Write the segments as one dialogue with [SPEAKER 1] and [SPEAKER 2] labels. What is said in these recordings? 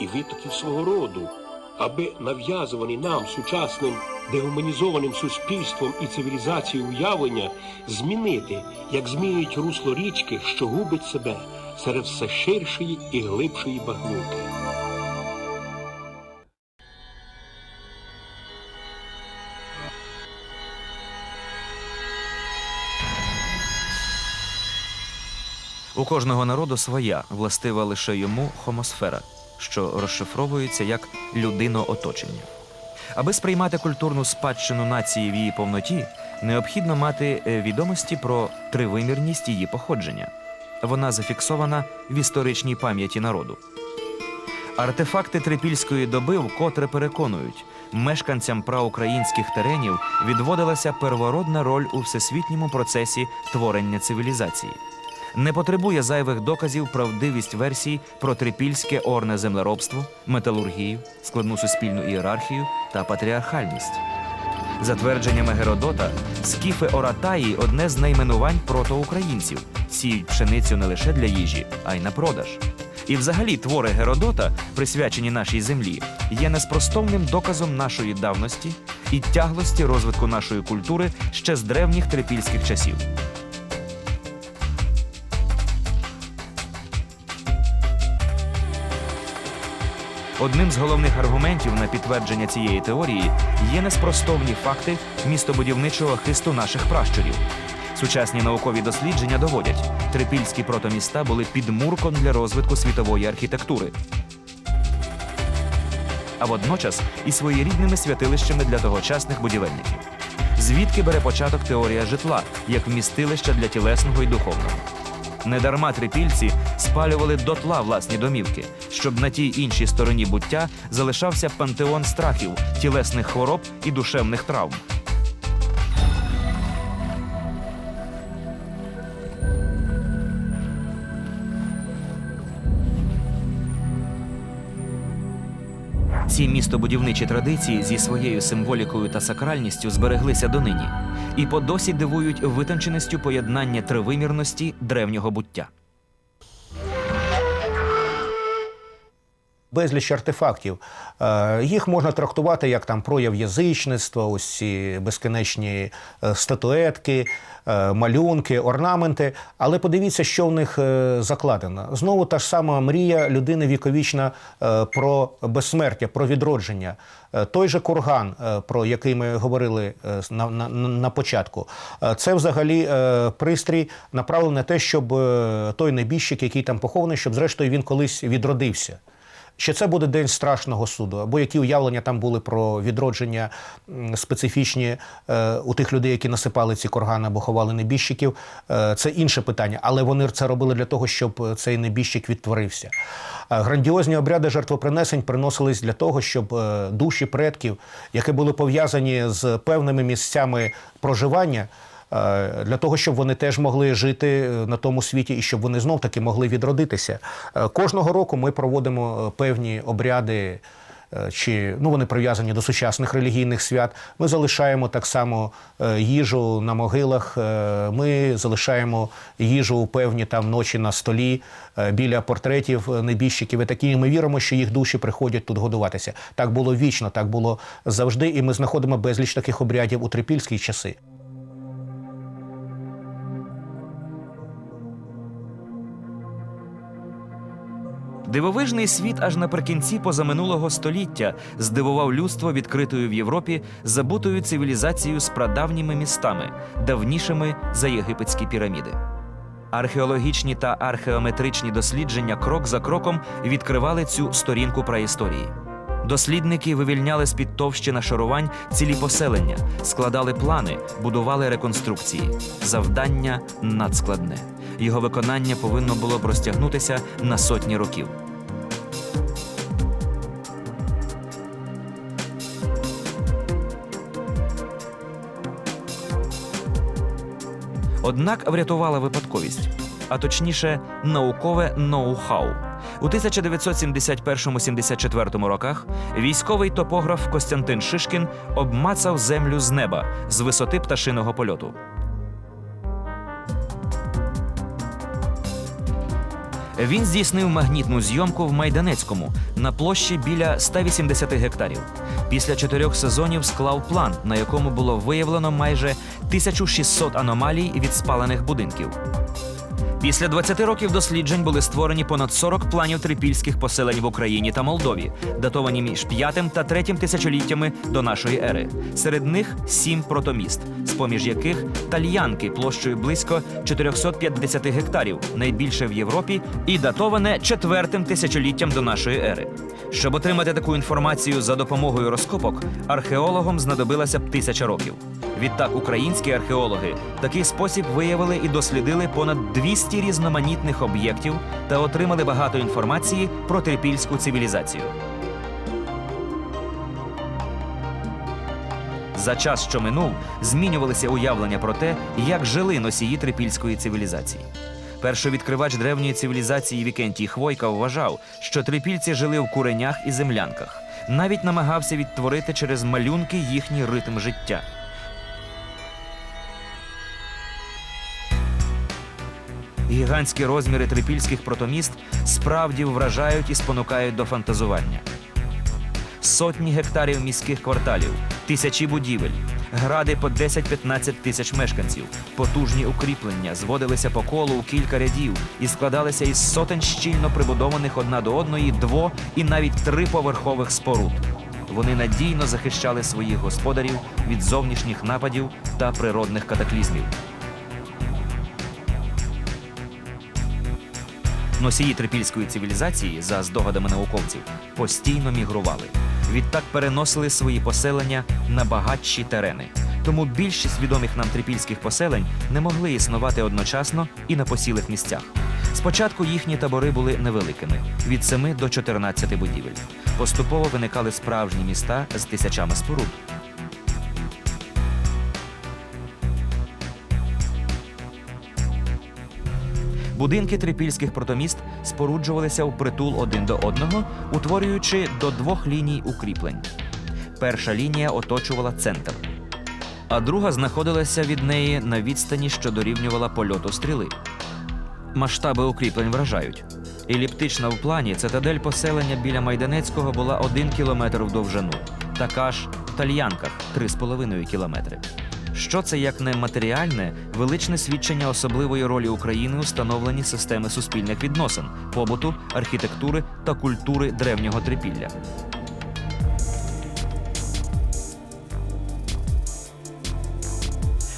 [SPEAKER 1] і витоків свого роду, аби нав'язувані нам сучасним дегуманізованим суспільством і цивілізацією уявлення змінити, як змінюють русло річки, що губить себе серед все ширшої і глибшої багнюки.
[SPEAKER 2] У кожного народу своя, властива лише йому хомосфера, що розшифровується як людинооточення. Аби сприймати культурну спадщину нації в її повноті, необхідно мати е, відомості про тривимірність її походження. Вона зафіксована в історичній пам'яті народу. Артефакти трипільської доби вкотре переконують, мешканцям праукраїнських теренів відводилася первородна роль у всесвітньому процесі творення цивілізації. Не потребує зайвих доказів правдивість версій про трипільське орне землеробство, металургію, складну суспільну ієрархію та патріархальність. За твердженнями Геродота, скіфи Оратаї одне з найменувань протоукраїнців, сіють пшеницю не лише для їжі, а й на продаж. І взагалі твори Геродота, присвячені нашій землі, є неспростовним доказом нашої давності і тяглості розвитку нашої культури ще з древніх трипільських часів. Одним з головних аргументів на підтвердження цієї теорії є неспростовні факти містобудівничого хисту наших пращурів. Сучасні наукові дослідження доводять, трипільські протоміста були підмурком для розвитку світової архітектури, а водночас і своєрідними святилищами для тогочасних будівельників. Звідки бере початок теорія житла як вмістилища для тілесного і духовного. Недарма трипільці спалювали дотла власні домівки, щоб на тій іншій стороні буття залишався пантеон страхів, тілесних хвороб і душевних травм. Ці містобудівничі традиції зі своєю символікою та сакральністю збереглися донині і по досі дивують витонченістю поєднання тривимірності древнього буття.
[SPEAKER 3] Безліч артефактів. Е, Їх можна трактувати як там прояв язичництва, ось ці безкінечні е, статуетки, е, малюнки, орнаменти. Але подивіться, що в них закладено. Знову та ж сама мрія людини віковічна про безсмертя, про відродження. Той же курган, про який ми говорили на, на, на початку, це взагалі пристрій направлений на те, щоб той небіжчик, який там похований, щоб зрештою він колись відродився. Що це буде день страшного суду, або які уявлення там були про відродження специфічні е, у тих людей, які насипали ці кургани або ховали небіжчиків, е, це інше питання. Але вони це робили для того, щоб е, цей небіжчик відтворився. Грандіозні обряди жертвопринесень приносились для того, щоб душі предків, які були пов'язані з певними місцями проживання. Е, Для того, щоб вони теж могли жити е, на тому світі і щоб вони знов таки могли відродитися. Е, Кожного року ми проводимо певні обряди, чи ну вони прив'язані до сучасних релігійних свят. Ми залишаємо так само їжу на могилах. Ми залишаємо їжу у певні там ночі на столі біля портретів небіжчиків. І такі ми віримо, що їх душі приходять тут годуватися. Так було вічно, так було завжди. І ми знаходимо безліч таких обрядів у трипільські часи.
[SPEAKER 2] Дивовижний світ аж наприкінці позаминулого століття здивував людство відкритою в Європі забутою цивілізацією з прадавніми містами, давнішими за єгипетські піраміди. Археологічні та археометричні дослідження крок за кроком відкривали цю сторінку праісторії. Дослідники вивільняли з під товщі нашарувань цілі поселення, складали плани, будували реконструкції. Завдання надскладне. Його виконання повинно було б розтягнутися на сотні років. Однак врятувала випадковість, а точніше, наукове ноу-хау. У 1971-74 роках військовий топограф Костянтин Шишкін обмацав землю з неба з висоти пташиного польоту. Він здійснив магнітну зйомку в Майданецькому на площі біля 180 гектарів. Після чотирьох сезонів склав план, на якому було виявлено майже 1600 аномалій від спалених будинків. Після 20 років досліджень були створені понад 40 планів трипільських поселень в Україні та Молдові, датовані між 5 та 3 тисячоліттями до нашої ери. Серед них сім протоміст, з поміж яких тальянки площею близько 450 гектарів, найбільше в Європі, і датоване четвертим тисячоліттям до нашої ери. Щоб отримати таку інформацію за допомогою розкопок, археологам знадобилася б тисяча років. Відтак, українські археологи в такий спосіб виявили і дослідили понад 200 різноманітних об'єктів та отримали багато інформації про трипільську цивілізацію. За час, що минув, змінювалися уявлення про те, як жили носії трипільської цивілізації. Першовідкривач древньої цивілізації Вікентій Хвойка вважав, що трипільці жили в куренях і землянках, навіть намагався відтворити через малюнки їхній ритм життя. Гігантські розміри трипільських протоміст справді вражають і спонукають до фантазування. Сотні гектарів міських кварталів, тисячі будівель, гради по 10-15 тисяч мешканців, потужні укріплення зводилися по колу у кілька рядів і складалися із сотень щільно прибудованих одна до одної дво і навіть триповерхових споруд. Вони надійно захищали своїх господарів від зовнішніх нападів та природних катаклізмів. Носії трипільської цивілізації, за здогадами науковців, постійно мігрували. Відтак переносили свої поселення на багатші терени. Тому більшість відомих нам трипільських поселень не могли існувати одночасно і на посілих місцях. Спочатку їхні табори були невеликими від 7 до 14 будівель. Поступово виникали справжні міста з тисячами споруд. Будинки трипільських протоміст споруджувалися впритул один до одного, утворюючи до двох ліній укріплень. Перша лінія оточувала центр, а друга знаходилася від неї на відстані, що дорівнювала польоту стріли. Масштаби укріплень вражають. Еліптична в плані цитадель поселення біля Майданецького була один кілометр в довжину, така ж в Тальянках 3,5 кілометри. Що це як не матеріальне, величне свідчення особливої ролі України у становленні системи суспільних відносин, побуту, архітектури та культури древнього трипілля.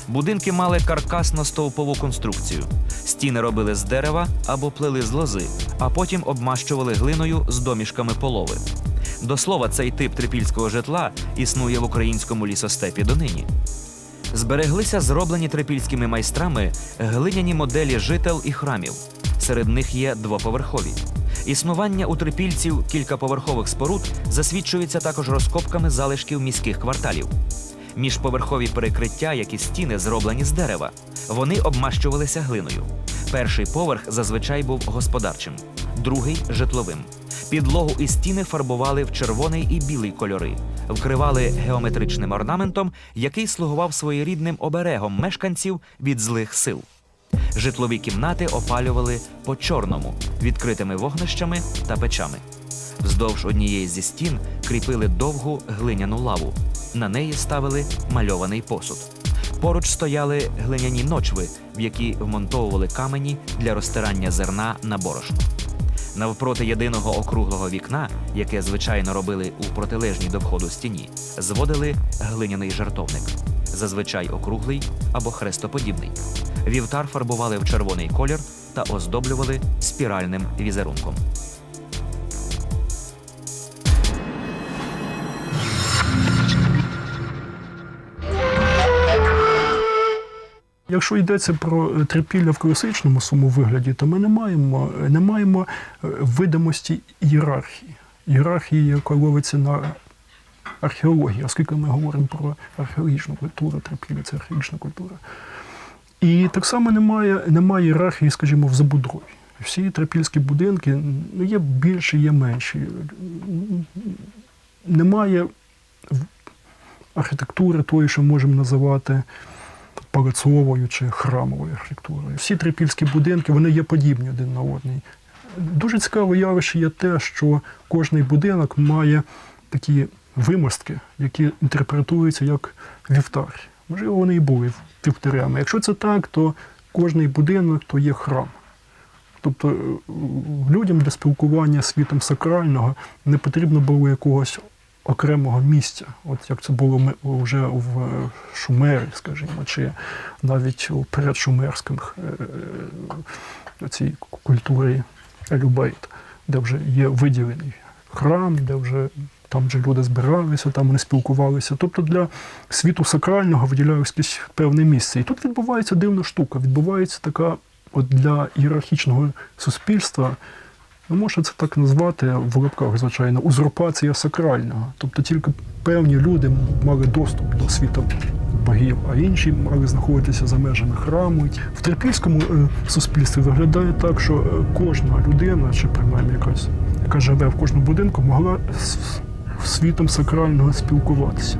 [SPEAKER 2] Будинки мали каркасно-стовпову конструкцію. Стіни робили з дерева або плели з лози, а потім обмащували глиною з домішками полови. До слова, цей тип трипільського житла існує в українському лісостепі донині. Збереглися зроблені трипільськими майстрами глиняні моделі жител і храмів. Серед них є двоповерхові. Існування у трипільців кількаповерхових споруд засвідчується також розкопками залишків міських кварталів. Міжповерхові перекриття, як і стіни, зроблені з дерева. Вони обмащувалися глиною. Перший поверх зазвичай був господарчим, другий житловим. Підлогу і стіни фарбували в червоний і білий кольори, вкривали геометричним орнаментом, який слугував своєрідним оберегом мешканців від злих сил. Житлові кімнати опалювали по чорному, відкритими вогнищами та печами. Вздовж однієї зі стін кріпили довгу глиняну лаву. На неї ставили мальований посуд. Поруч стояли глиняні ночви, в які вмонтовували камені для розтирання зерна на борошно. Навпроти єдиного округлого вікна, яке звичайно робили у протилежній до входу стіні, зводили глиняний жартовник, зазвичай округлий або хрестоподібний. Вівтар фарбували в червоний колір та оздоблювали спіральним візерунком.
[SPEAKER 4] Якщо йдеться про трипілля в класичному своєму вигляді, то ми не маємо, не маємо е, видимості ієрархії. Ієрархії, яка ловиться на археології, оскільки ми говоримо про археологічну культуру, трипілля це археологічна культура. І так само немає, немає ієрархії, скажімо, в забудові. Всі трипільські будинки ну, є більші, є менші. Немає архітектури тої, що можемо називати палацовою чи храмовою архітектурою. Всі трипільські будинки вони є подібні один на одний. Дуже цікаве явище є те, що кожний будинок має такі вимостки, які інтерпретуються як вівтар. Можливо, вони і були вівтарями. Якщо це так, то кожний будинок то є храм. Тобто е, людям для спілкування світом сакрального не потрібно було якогось окремого місця, от як це було ми- вже в Шумері, скажімо, чи навіть у передшумерських е, е, цій культурі Елюбейт, де вже є виділений храм, де вже там вже люди збиралися, там вони спілкувалися. Тобто для світу сакрального виділялось якесь певне місце. І тут відбувається дивна штука. Відбувається така от для ієрархічного суспільства, ну, можна це так назвати в лапках, звичайно, узурпація сакрального. Тобто тільки певні люди мали доступ до світу богів, а інші мали знаходитися за межами храму. В трипільському е, суспільстві виглядає так, що е, кожна людина, чи принаймні якась, яка живе в кожному будинку, могла з світом сакрального спілкуватися.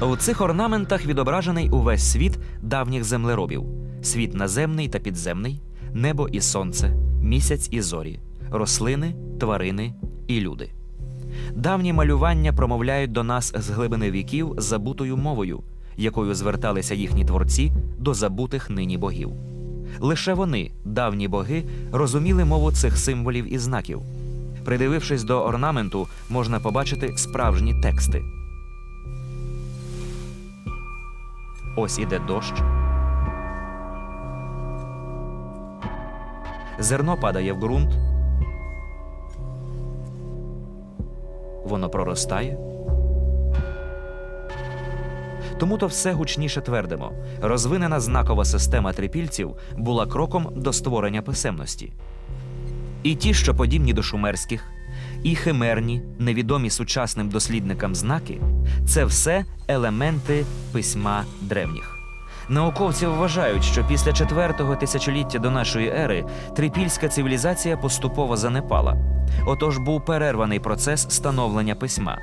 [SPEAKER 2] У цих орнаментах відображений увесь світ давніх землеробів: світ наземний та підземний, небо і сонце, місяць і зорі, рослини, тварини і люди. Давні малювання промовляють до нас з глибини віків забутою мовою, якою зверталися їхні творці до забутих нині богів. Лише вони, давні боги, розуміли мову цих символів і знаків. Придивившись до орнаменту, можна побачити справжні тексти. Ось іде дощ. Зерно падає в ґрунт. Воно проростає. Тому то все гучніше твердимо. Розвинена знакова система трипільців була кроком до створення писемності. І ті, що подібні до шумерських, і химерні, невідомі сучасним дослідникам знаки це все елементи письма древніх. Науковці вважають, що після четвертого тисячоліття до нашої ери трипільська цивілізація поступово занепала. Отож був перерваний процес становлення письма.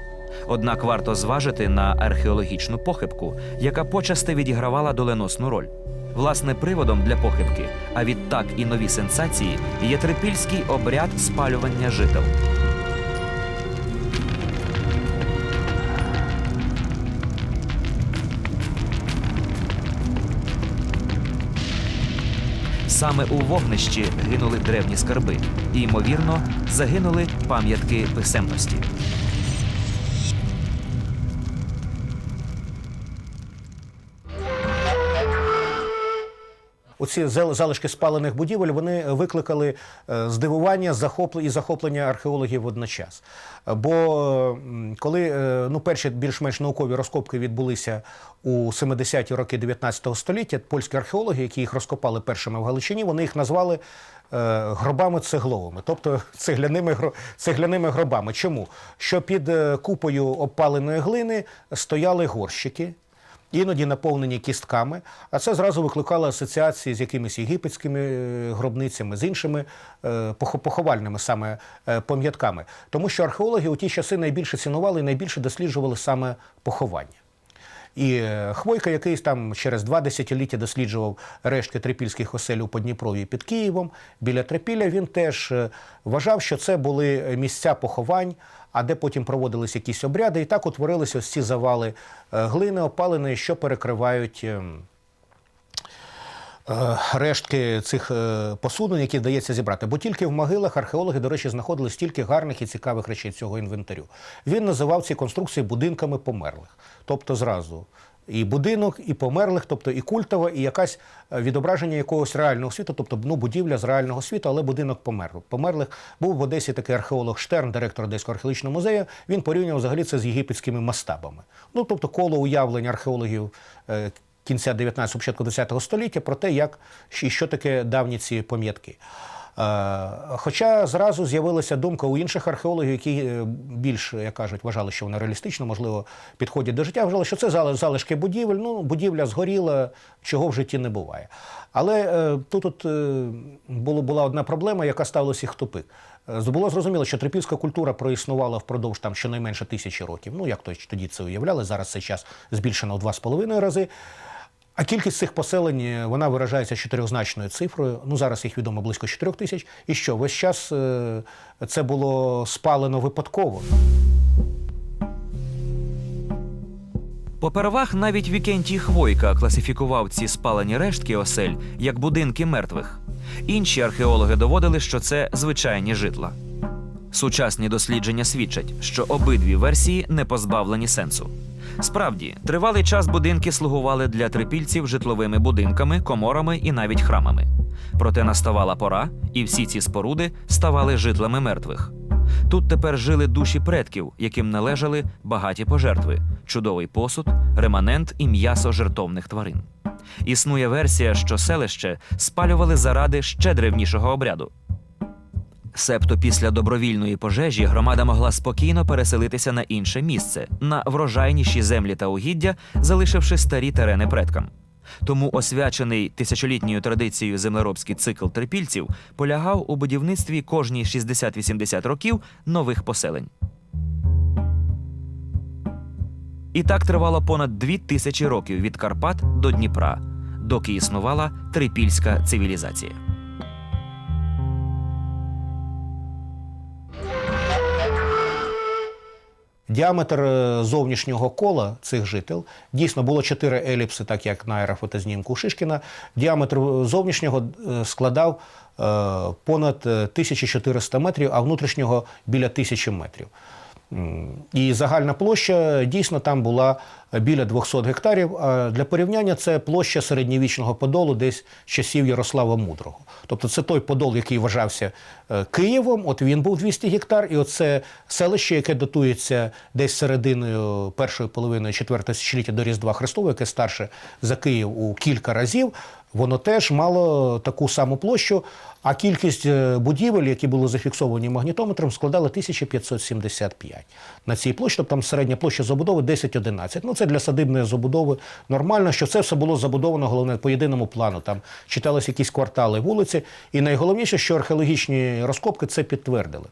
[SPEAKER 2] Однак варто зважити на археологічну похибку, яка почасти відігравала доленосну роль. Власне, приводом для похибки, а відтак і нові сенсації, є трипільський обряд спалювання жител. Саме у вогнищі гинули древні скарби, і, ймовірно, загинули пам'ятки писемності.
[SPEAKER 3] Оці зал- залишки спалених будівель вони викликали е, здивування захопле- і захоплення археологів водночас. Бо коли е, ну, перші більш-менш наукові розкопки відбулися у 70-ті роки 19 століття, польські археологи, які їх розкопали першими в Галичині, вони їх назвали е, гробами цегловими, тобто цегляними, цегляними гробами. Чому? Що під купою обпаленої глини стояли горщики іноді наповнені кістками, а це зразу викликало асоціації з якимись єгипетськими е, гробницями, з іншими е, поховальними саме е, пам'ятками. Тому що археологи у ті часи найбільше цінували і найбільше досліджували саме поховання. І Хвойка, який там через два десятиліття досліджував рештки трипільських осель у Подніпров'ї під Києвом, біля Трипілля, він теж вважав, що це були місця поховань, а де потім проводились якісь обряди, і так утворилися ось ці завали е, глини опаленої, що перекривають. ем, е, рештки цих е, посудин, які вдається зібрати. Бо тільки в могилах археологи, до речі, знаходили стільки гарних і цікавих речей цього інвентарю. Він називав ці конструкції будинками померлих. Тобто зразу і будинок, і померлих, тобто і культова, і якась е, відображення якогось реального світу, тобто ну, будівля з реального світу, але будинок померлих. Померлих був в Одесі такий археолог Штерн, директор Одеського археологічного музею. Він порівнював взагалі це з єгипетськими масштабами. Ну тобто коло уявлень археологів. е, Кінця 19 початку 10 століття про те, як і що таке давні ці пам'ятки. Е, Хоча зразу з'явилася думка у інших археологів, які е, більш, як кажуть, вважали, що вони реалістично, можливо, підходять до життя, вважали, що це зали- залишки будівель. Ну, будівля згоріла, чого в житті не буває. Але е, тут, е, була одна проблема, яка ставилася їх в тупик. Було зрозуміло, що трипільська культура проіснувала впродовж там щонайменше тисячі років. Ну, як тоді це уявляли, зараз цей час збільшено в два з половиною рази. А кількість цих поселень е, вона виражається чотирьохзначною цифрою. Ну зараз їх відомо близько 4 тисяч. І що весь час е, це було спалено випадково.
[SPEAKER 2] Попервах навіть Вікентій Хвойка класифікував ці спалені рештки осель як будинки мертвих. Інші археологи доводили, що це звичайні житла. Сучасні дослідження свідчать, що обидві версії не позбавлені сенсу. Справді, тривалий час будинки слугували для трипільців житловими будинками, коморами і навіть храмами. Проте наставала пора, і всі ці споруди ставали житлами мертвих. Тут тепер жили душі предків, яким належали багаті пожертви, чудовий посуд, реманент і м'ясо жертовних тварин. Існує версія, що селище спалювали заради ще древнішого обряду. Себто після добровільної пожежі громада могла спокійно переселитися на інше місце, на врожайніші землі та угіддя, залишивши старі терени предкам. Тому освячений тисячолітньою традицією землеробський цикл трипільців полягав у будівництві кожні 60-80 років нових поселень. І так тривало понад дві тисячі років від Карпат до Дніпра, доки існувала трипільська цивілізація.
[SPEAKER 3] Діаметр е, зовнішнього кола цих жител дійсно було 4 еліпси, так як на аерофотознімку Шишкіна. Діаметр е, зовнішнього е, складав понад е, 1400 метрів, а внутрішнього біля 1000 метрів. І загальна площа дійсно там була біля 200 гектарів. А для порівняння це площа середньовічного подолу десь часів Ярослава Мудрого. Тобто це той подол, який вважався е, Києвом, от він був 200 гектар, і оце селище, яке датується десь серединою першої половини четвертого тисячоліття до Різдва Христового, яке старше за Київ у кілька разів. Воно теж мало таку саму площу, а кількість е, будівель, які були зафіксовані магнітометром, складала 1575 на цій площі. Тобто там середня площа забудови 10-11. Ну це для садибної забудови нормально, що це все було забудовано головне по єдиному плану. Там читалися якісь квартали, вулиці. І найголовніше, що археологічні розкопки це підтвердили.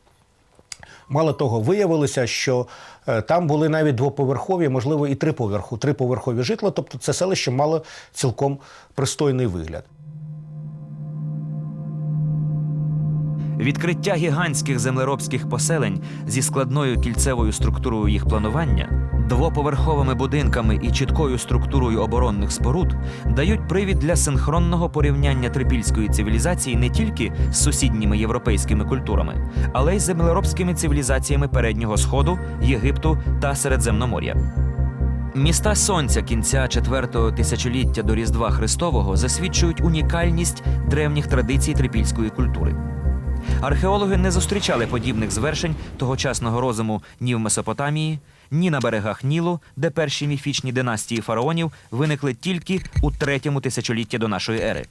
[SPEAKER 3] Мало того, виявилося, що е, там були навіть двоповерхові, можливо, і триповерху, триповерхові житла. Тобто це селище мало цілком пристойний вигляд.
[SPEAKER 2] Відкриття гігантських землеробських поселень зі складною кільцевою структурою їх планування, двоповерховими будинками і чіткою структурою оборонних споруд дають привід для синхронного порівняння трипільської цивілізації не тільки з сусідніми європейськими культурами, але й з землеробськими цивілізаціями Переднього Сходу, Єгипту та Середземномор'я. Міста сонця кінця четвертого тисячоліття до Різдва Христового засвідчують унікальність древніх традицій трипільської культури. Археологи не зустрічали подібних звершень тогочасного розуму ні в Месопотамії, ні на берегах Нілу, де перші міфічні династії фараонів виникли тільки у третьому тисячолітті до нашої ери.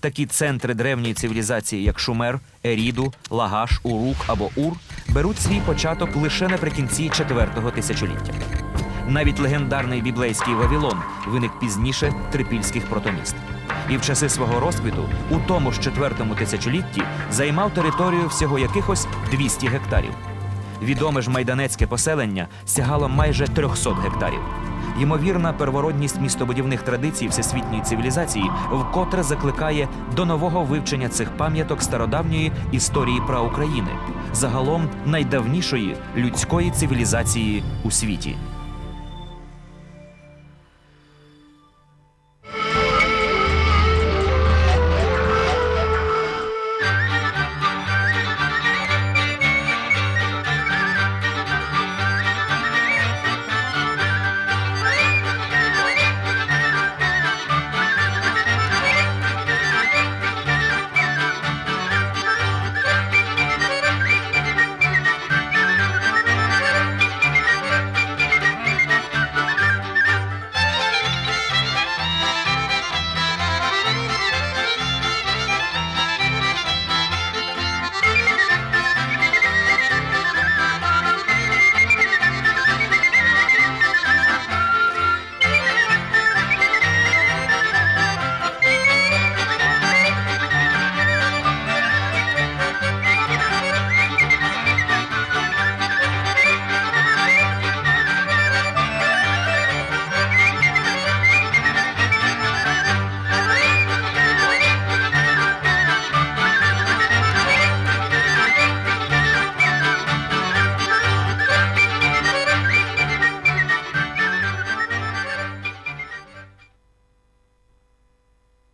[SPEAKER 2] Такі центри древньої цивілізації, як Шумер, Еріду, Лагаш, Урук або Ур, беруть свій початок лише наприкінці четвертого тисячоліття. Навіть легендарний біблейський Вавилон виник пізніше трипільських протоміст. І в часи свого розквіту, у тому ж четвертому тисячолітті, займав територію всього якихось 200 гектарів. Відоме ж майданецьке поселення сягало майже 300 гектарів. Ймовірна первородність містобудівних традицій всесвітньої цивілізації вкотре закликає до нового вивчення цих пам'яток стародавньої історії праукраїни, загалом найдавнішої людської цивілізації у світі.